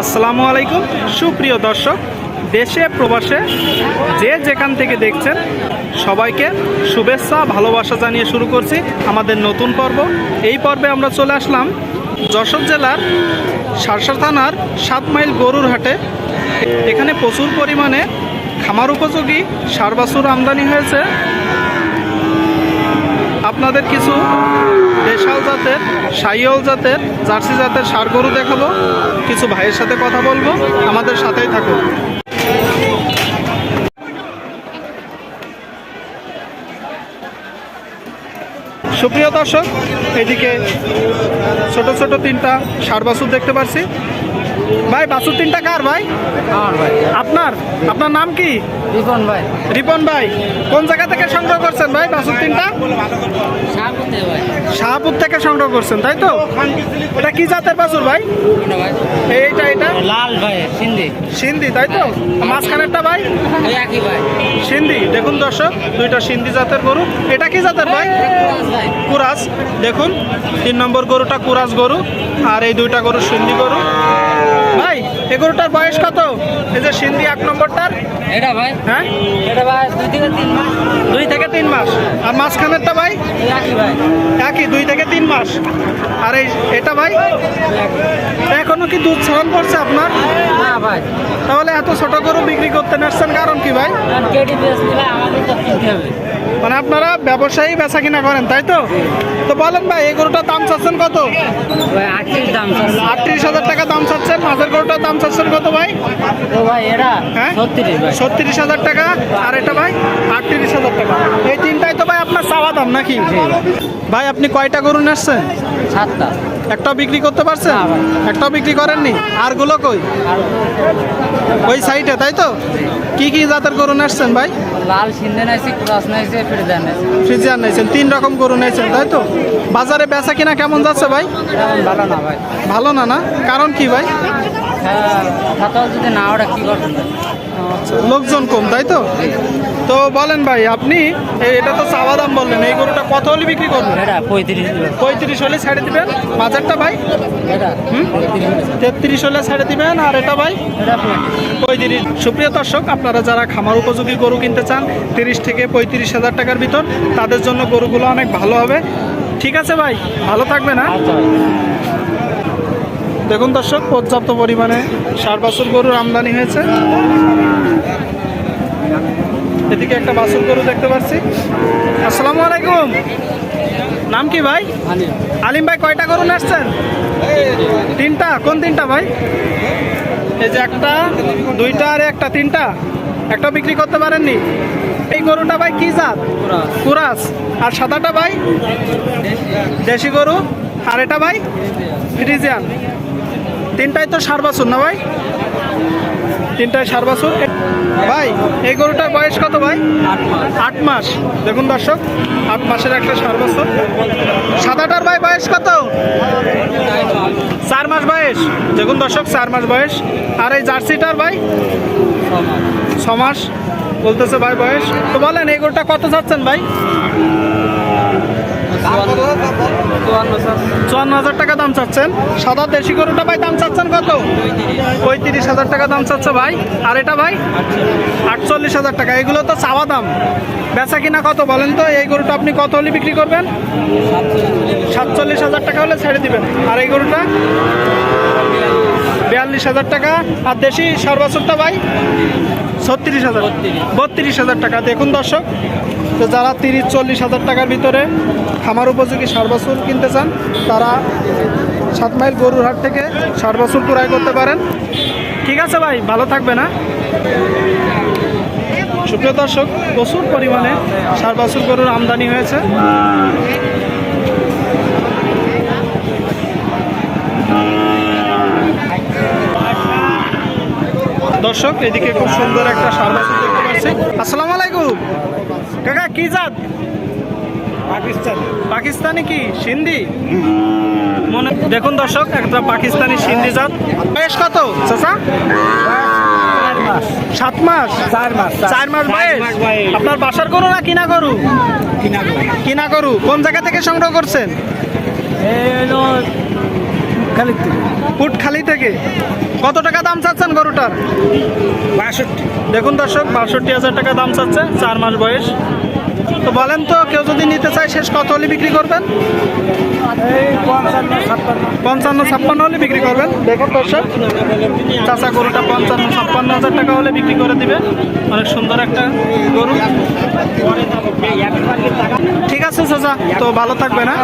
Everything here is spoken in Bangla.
আসসালামু আলাইকুম। সুপ্রিয় দর্শক, দেশে, প্রবাসে যে যেখান থেকে দেখছেন, সবাইকে শুভেচ্ছা, ভালোবাসা জানিয়ে শুরু করছি আমাদের নতুন পর্ব। এই পর্বে আমরা চলে আসলাম যশোর জেলার সারসা থানার সাত মাইল গরুর হাটে। এখানে প্রচুর পরিমাণে খামার উপযোগী সার বাছুর আমদানি হয়েছে। আপনাদের কিছু দেশাল জাতের সাইয়ল জাতের, জার্সি জাতের সার গরু দেখাবো। কিছু ভাইয়ের সাথে কথা বলব। আমাদের সাথেই থাকুন। সুপ্রিয় দর্শক, এদিকে ছোট ছোট তিনটা সার বাছুর দেখতে পাচ্ছি ভাই বাসুর তিনটা কার ভাই? আপনার? আপনার নাম কি? রিপন ভাই। রিপন ভাই কোন জায়গা থেকে সংগ্রহ করছেন ভাই বাসুর তিনটা? শাহপুর থেকে সংগ্রহ করছেন তাই তো? এটা কি জাতের বাছুর ভাই? এইটা এটা? লাল ভাই সিন্ধি। সিন্ধি তাই তো? মাঝখানেরটা ভাই? ভাই। সিন্ধি দেখুন দর্শক দুইটা সিন্ধি জাতের গরু। এটা কি জাতের ভাই? কুরাস ভাই। কুরাস দেখুন তিন নম্বর গরুটা কুরাস গরু আর এই দুইটা গরু সিন্ধি গরু। ভাই এই গরুটার বয়স কত? এই যে সিন্ধি এক নম্বরটার। এটা ভাই। হ্যাঁ? এটা ভাই দুই থেকে তিন মাস। দুই থেকে তিন মাস। আর মাঝখানেরটা ভাই? একই ভাই। একই দুই থেকে তিন মাস। আর এই এটা ভাই? এখনও কি দুধ ছাড়ান পড়ছে আপনার? না ভাই। তাহলে এত ছোট গরু বিক্রি করতে নাসছেন কারণ কি ভাই? কেডি আমাদের তো কিনতে হবে। মানে আপনারা ব্যবসায়ী বেচা কিনা করেন তাই তো? তো বলেন ভাই এই গরুটার দাম চাচ্ছেন কত? আটত্রিশ হাজার টাকা দাম চাচ্ছেন মাছের গরুটার দাম চাচ্ছেন কত ভাই? হ্যাঁ? ছত্রিশ ছত্রিশ হাজার টাকা আর এটা ভাই আটত্রিশ হাজার টাকা। এই তিনটাই তো ভাই আপনার চাওয়া দাম নাকি? ভাই আপনি কয়টা গরু নিচ্ছেন সাতটা। একটাও বিক্রি করতে পারছেন? একটাও বিক্রি করেননি? আরগুলো কই? ওই সাইডে তাই তো? কি কি জাতের গরু নিচ্ছেন ভাই? লাল সিন্ধে নাইছে ক্রস নাইছে ফিরদার নাইছে ফ্রিজিয়ান নিয়েছেন তিন রকম গরু নিয়েছেন তাই তো? বাজারে বেচা কিনা কেমন যাচ্ছে ভাই? ভালো না ভাই। ভালো না না? কারণ কি ভাই? হ্যাঁ যদি না ওটা কি করবেন? লোকজন কম তাই তো? তো বলেন ভাই আপনি এটা তো চাওয়া দাম বললেন এই গরুটা কত হলে বিক্রি করবেন? পঁয়ত্রিশ পঁয়ত্রিশ হলে ছেড়ে দিবেন? বাজারটা ভাই? তেত্রিশ হলে ছেড়ে দিবেন আর এটা ভাই? পঁয়ত্রিশ। সুপ্রিয় দর্শক আপনারা যারা খামার উপযোগী গরু কিনতে চান তিরিশ থেকে পঁয়ত্রিশ হাজার টাকার ভিতর তাদের জন্য গরুগুলো অনেক ভালো হবে। ঠিক আছে ভাই ভালো থাকবে না আচ্ছা। ভাই দেখুন দর্শক পর্যাপ্ত পরিমাণে সার বাছুর গরুর আমদানি হয়েছে। এদিকে একটা বাছুর গরু দেখতে পাচ্ছি। আসসালামু আলাইকুম। নাম কি ভাই? আলিম। ভাই কয়টা গরু আসছেন তিনটা। কোন তিনটা ভাই? এই যে একটা দুইটা আর একটা তিনটা। একটা বিক্রি করতে পারেননি। এই গরুটা ভাই কি জাত? কুরাস। আর সাদাটা ভাই? দেশি গরু? আর এটা ভাই? ফ্রিজিয়ান। তিনটাই তো সার বাছুর না ভাই? তিনটাই সার বাছুর। ভাই, এই গরুটার বয়স কত ভাই? আট মাস। দেখুন দর্শক, আট মাসের একটা সার বাছুর। সাদাটার ভাই বয়স কত? চার মাস বয়স। দেখুন দর্শক, চার মাস বয়স। আর এই জার্সিটার ভাই? ছ মাস। বলতেছে ভাই বয়স। তো বলেন, এই গরুটা কত চাচ্ছেন ভাই? চুয়ান্ন। হাজার টাকা দাম চাচ্ছেন। সাদা দেশি গরুটা ভাই দাম চাচ্ছেন কত? পঁয়ত্রিশ হাজার টাকা দাম চাচ্ছে ভাই। আর এটা ভাই? আটচল্লিশ হাজার টাকা। এগুলো তো চাওয়া দাম। বেচা কিনা কত বলেন তো? এই গরুটা আপনি কত হলে বিক্রি করবেন? সাতচল্লিশ হাজার টাকা হলে ছেড়ে দিবেন। আর এই গরুটা? বিয়াল্লিশ হাজার টাকা আর দেশি সর্বাচুরটা ভাই ছত্রিশ হাজার। বত্রিশ। হাজার টাকা। দেখুন দর্শক তো যারা তিরিশ চল্লিশ হাজার টাকার ভিতরে খামার উপযোগী সর্বাচুর কিনতে চান তারা সাত মাইল গরুর হাট থেকে সর্বাচুর ক্রয় করতে পারেন। ঠিক আছে ভাই ভালো থাকবে না সুপ্রিয় দর্শক প্রচুর পরিমাণে সারবাসুর গরুর আমদানি হয়েছে। দর্শক এদিকে খুব সুন্দর একটা সারবাসুর দেখতে পাচ্ছি আসসালামু আলাইকুম। কাকা কি জাত? পাকিস্তান। পাকিস্তানি কি? সিন্ধি? মনে দেখুন দর্শক একটা পাকিস্তানি সিন্ধি জাত। বয়স কত? চাচা? সাত মাস? চার মাস চার মাস বয়স? আপনার বাসার গরু না কিনা গরু? কিনা গরু। কোন জায়গা থেকে সংগ্রহ করছেন? খালি পুটখালি থেকে। কত টাকা দাম চাচ্ছেন গরুটার? বাষট্টি। দেখুন দর্শক বাষট্টি হাজার টাকা দাম চাচ্ছে চার মাস বয়স। তো বলেন তো কেউ যদি নিতে চায় শেষ কত হলে বিক্রি করবেন? পঞ্চান্ন ছাপ্পান্ন হলে বিক্রি করবেন। দেখুন দর্শক চাচা গরুটা পঞ্চান্ন ছাপ্পান্ন হাজার টাকা হলে বিক্রি করে দিবে। অনেক সুন্দর একটা গরু। ঠিক আছে চাচা তো ভালো থাকবে না